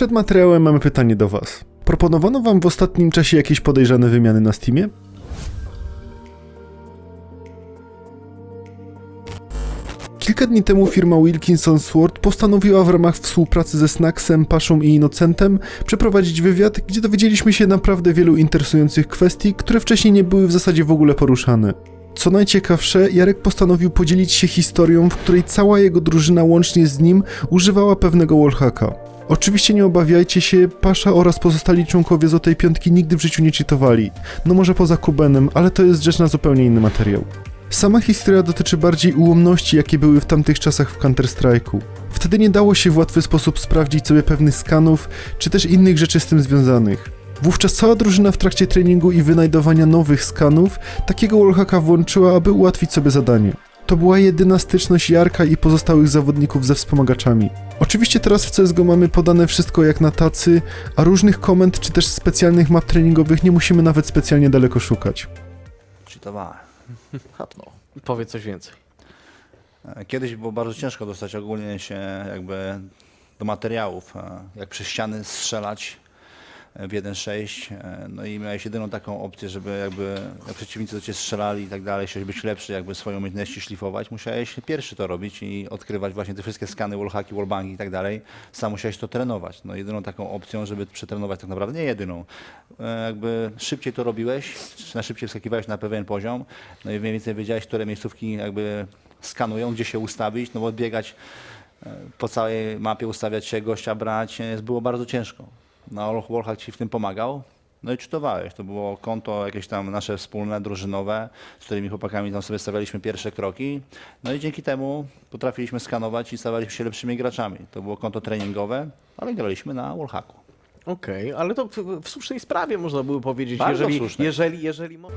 Przed materiałem mamy pytanie do Was. Proponowano Wam w ostatnim czasie jakieś podejrzane wymiany na Steamie? Kilka dni temu firma Wilkinson Sword postanowiła w ramach współpracy ze Snacksem, Paszą i Innocentem przeprowadzić wywiad, gdzie dowiedzieliśmy się naprawdę wielu interesujących kwestii, które wcześniej nie były w zasadzie w ogóle poruszane. Co najciekawsze, Jarek postanowił podzielić się historią, w której cała jego drużyna łącznie z nim używała pewnego wallhacka. Oczywiście nie obawiajcie się, Pasza oraz pozostali członkowie Złotej Piątki nigdy w życiu nie cheatowali. No może poza Kubenem, ale to jest rzecz na zupełnie inny materiał. Sama historia dotyczy bardziej ułomności, jakie były w tamtych czasach w Counter-Strike'u. Wtedy nie dało się w łatwy sposób sprawdzić sobie pewnych skanów, czy też innych rzeczy z tym związanych. Wówczas cała drużyna w trakcie treningu i wynajdowania nowych skanów takiego wallhacka włączyła, aby ułatwić sobie zadanie. To była jedyna styczność Jarka i pozostałych zawodników ze wspomagaczami. Oczywiście teraz w CSGO mamy podane wszystko jak na tacy, a różnych komend czy też specjalnych map treningowych nie musimy nawet specjalnie daleko szukać. Cheatowałem. Hapnął. Powiedz coś więcej. E, Kiedyś było bardzo ciężko dostać ogólnie się jakby do materiałów, e, jak przez ściany strzelać w 1.6, e, no i miałeś jedyną taką opcję, żeby jakby jak przeciwnicy do ciebie strzelali i tak dalej, chciałeś być lepszy, jakby swoją umiejętności szlifować, musiałeś pierwszy to robić i odkrywać właśnie te wszystkie skany, wallhacki, wallbangi i tak dalej, sam musiałeś to trenować. No jedyną taką opcją, żeby przetrenować tak naprawdę, nie jedyną, e, jakby szybciej to robiłeś, na szybciej wskakiwałeś na pewien poziom, no i mniej więcej wiedziałeś, które miejscówki jakby skanują, gdzie się ustawić, no bo biegać e, po całej mapie, ustawiać się, gościa brać, było bardzo ciężko. No, Wallhack ci w tym pomagał. No i czytowałeś. To było konto jakieś tam nasze wspólne, drużynowe, z którymi chłopakami tam sobie stawialiśmy pierwsze kroki. No i dzięki temu potrafiliśmy skanować i stawaliśmy się lepszymi graczami. To było konto treningowe, ale graliśmy na Wallhacku. Okej, ale to w, w słusznej sprawie można było powiedzieć, Bardzo jeżeli, słusznej. jeżeli, jeżeli, mo-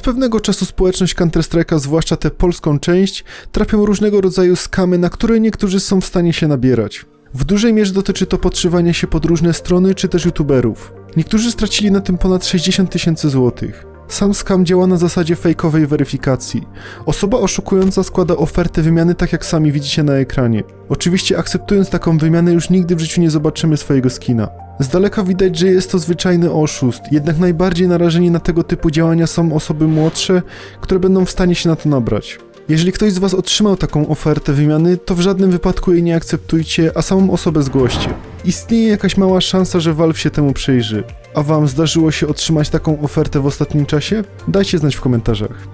Od pewnego czasu społeczność Counter-Strike'a, zwłaszcza tę polską część, trapią różnego rodzaju skamy, na które niektórzy są w stanie się nabierać. W dużej mierze dotyczy to podszywania się pod różne strony czy też youtuberów. Niektórzy stracili na tym ponad 60 tysięcy złotych. Sam skam działa na zasadzie fejkowej weryfikacji. Osoba oszukująca składa ofertę wymiany tak jak sami widzicie na ekranie. Oczywiście akceptując taką wymianę już nigdy w życiu nie zobaczymy swojego skina. Z daleka widać, że jest to zwyczajny oszust, jednak najbardziej narażeni na tego typu działania są osoby młodsze, które będą w stanie się na to nabrać. Jeżeli ktoś z Was otrzymał taką ofertę wymiany, to w żadnym wypadku jej nie akceptujcie, a samą osobę zgłoście. Istnieje jakaś mała szansa, że Valve się temu przyjrzy. A Wam zdarzyło się otrzymać taką ofertę w ostatnim czasie? Dajcie znać w komentarzach.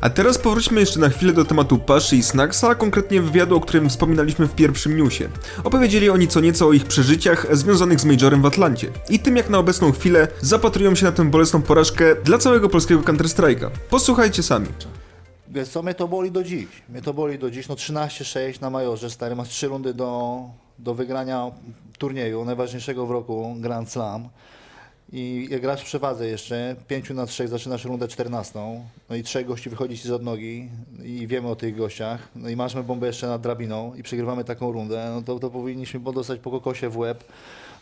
A teraz powróćmy jeszcze na chwilę do tematu Paszy i Snacksa, a konkretnie wywiadu, o którym wspominaliśmy w pierwszym newsie. Opowiedzieli oni co nieco o ich przeżyciach związanych z Majorem w Atlancie i tym jak na obecną chwilę zapatrują się na tę bolesną porażkę dla całego polskiego Counter-Strike'a. Posłuchajcie sami. Wiesz co, mnie to boli do dziś. Mnie to boli do dziś. No 13-6 na Majorze, stary, masz trzy rundy do, do wygrania turnieju, najważniejszego w roku Grand Slam. I jak grasz w przewadze jeszcze, 5 na 3, zaczynasz rundę 14, no i trzech gości wychodzi ci z od nogi i wiemy o tych gościach, no i masz bombę jeszcze nad drabiną i przegrywamy taką rundę, no to, to powinniśmy dostać po kokosie w łeb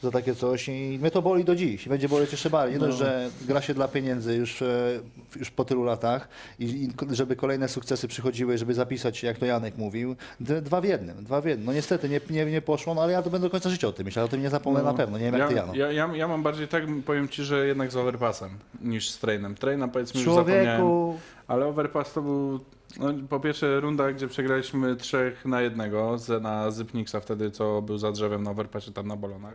za takie coś i mnie to boli do dziś i będzie boleć jeszcze bardziej. Nie dość, że gra się dla pieniędzy już, e, już po tylu latach i, i ko- żeby kolejne sukcesy przychodziły, żeby zapisać się, jak to Janek mówił, d- dwa w jednym, dwa w jednym. No niestety nie, nie, nie poszło, no ale ja to będę do końca życia o tym myślał, o tym nie zapomnę na pewno, nie wiem jak ty ja, Jano. ja, ja, ja mam bardziej tak, powiem ci, że jednak z overpassem niż z trainem. Traina powiedzmy już zapomniałem, Człowieku, ale overpass to był no, po pierwsze runda, gdzie przegraliśmy trzech na jednego z, na Zypniksa wtedy, co był za drzewem na overpassie tam na balonach.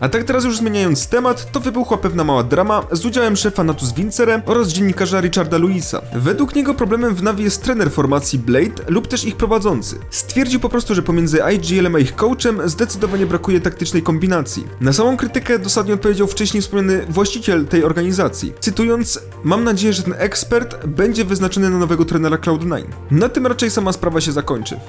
A tak teraz już zmieniając temat, to wybuchła pewna mała drama z udziałem szefa Natus Vincere oraz dziennikarza Richarda Luisa. Według niego problemem w Navi jest trener formacji Blade lub też ich prowadzący. Stwierdził po prostu, że pomiędzy IGL-em a ich coachem zdecydowanie brakuje taktycznej kombinacji. Na samą krytykę dosadnie odpowiedział wcześniej wspomniany właściciel tej organizacji. Cytując, mam nadzieję, że ten ekspert będzie wyznaczony na nowego trenera Cloud9. Na tym raczej sama sprawa się zakończy.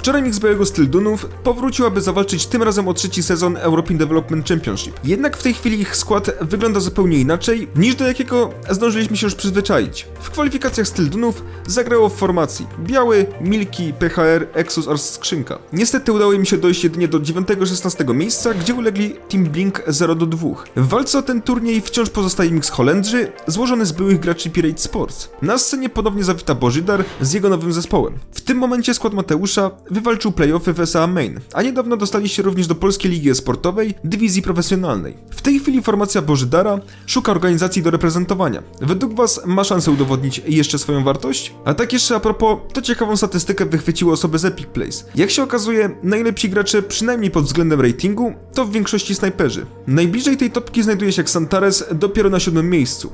Wczoraj Mix Białego Styl Dunów powrócił, aby zawalczyć tym razem o trzeci sezon European Development Championship. Jednak w tej chwili ich skład wygląda zupełnie inaczej, niż do jakiego zdążyliśmy się już przyzwyczaić. W kwalifikacjach Styl Dunów zagrało w formacji Biały, Milki, PHR, Exus oraz Skrzynka. Niestety udało im się dojść jedynie do 9-16 miejsca, gdzie ulegli Team Blink 0 do 2. W walce o ten turniej wciąż pozostaje Mix Holendrzy, złożony z byłych graczy Pirate Sports. Na scenie ponownie zawita Bożydar z jego nowym zespołem. W tym momencie skład Mateusza wywalczył playoffy w SA Main, a niedawno dostali się również do Polskiej Ligi Sportowej, dywizji profesjonalnej. W tej chwili formacja Bożydara szuka organizacji do reprezentowania. Według Was ma szansę udowodnić jeszcze swoją wartość? A tak jeszcze a propos, to ciekawą statystykę wychwyciły osoby z Epic Place. Jak się okazuje, najlepsi gracze, przynajmniej pod względem ratingu, to w większości snajperzy. Najbliżej tej topki znajduje się Xantares dopiero na siódmym miejscu.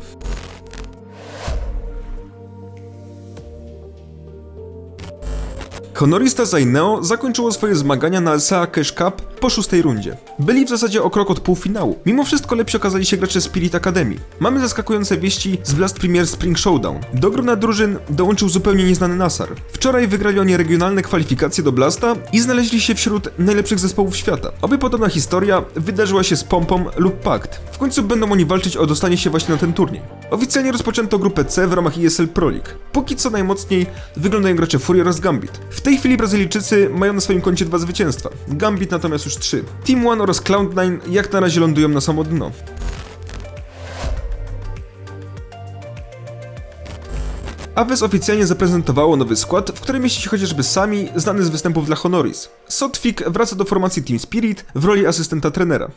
Honorista Zaineo zakończyło swoje zmagania na LSA Cash Cup po szóstej rundzie. Byli w zasadzie o krok od półfinału. Mimo wszystko lepsi okazali się gracze Spirit Academy. Mamy zaskakujące wieści z Blast Premier Spring Showdown. Do grona drużyn dołączył zupełnie nieznany Nasar. Wczoraj wygrali oni regionalne kwalifikacje do Blasta i znaleźli się wśród najlepszych zespołów świata. Oby podobna historia wydarzyła się z Pompą lub Pact. W końcu będą oni walczyć o dostanie się właśnie na ten turniej. Oficjalnie rozpoczęto grupę C w ramach ESL Pro League. Póki co najmocniej wyglądają gracze Fury oraz Gambit. W tej chwili Brazylijczycy mają na swoim koncie dwa zwycięstwa, Gambit natomiast już trzy. Team One oraz Cloud9 jak na razie lądują na samo dno. Aves oficjalnie zaprezentowało nowy skład, w którym mieści się chociażby Sami, znany z występów dla Honoris. Sotfik wraca do formacji Team Spirit w roli asystenta trenera.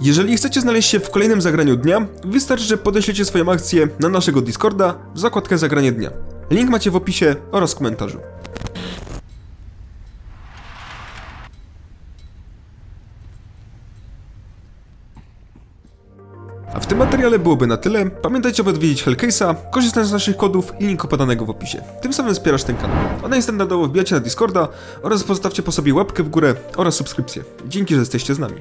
Jeżeli chcecie znaleźć się w kolejnym zagraniu dnia, wystarczy, że podeślecie swoją akcję na naszego Discorda w zakładkę Zagranie Dnia. Link macie w opisie oraz komentarzu. W tym materiale byłoby na tyle. Pamiętajcie, aby odwiedzić Hellcase'a, korzystać z naszych kodów i linku podanego w opisie. Tym samym wspierasz ten kanał. A najstandardowo wbijacie na Discorda oraz pozostawcie po sobie łapkę w górę oraz subskrypcję. Dzięki, że jesteście z nami.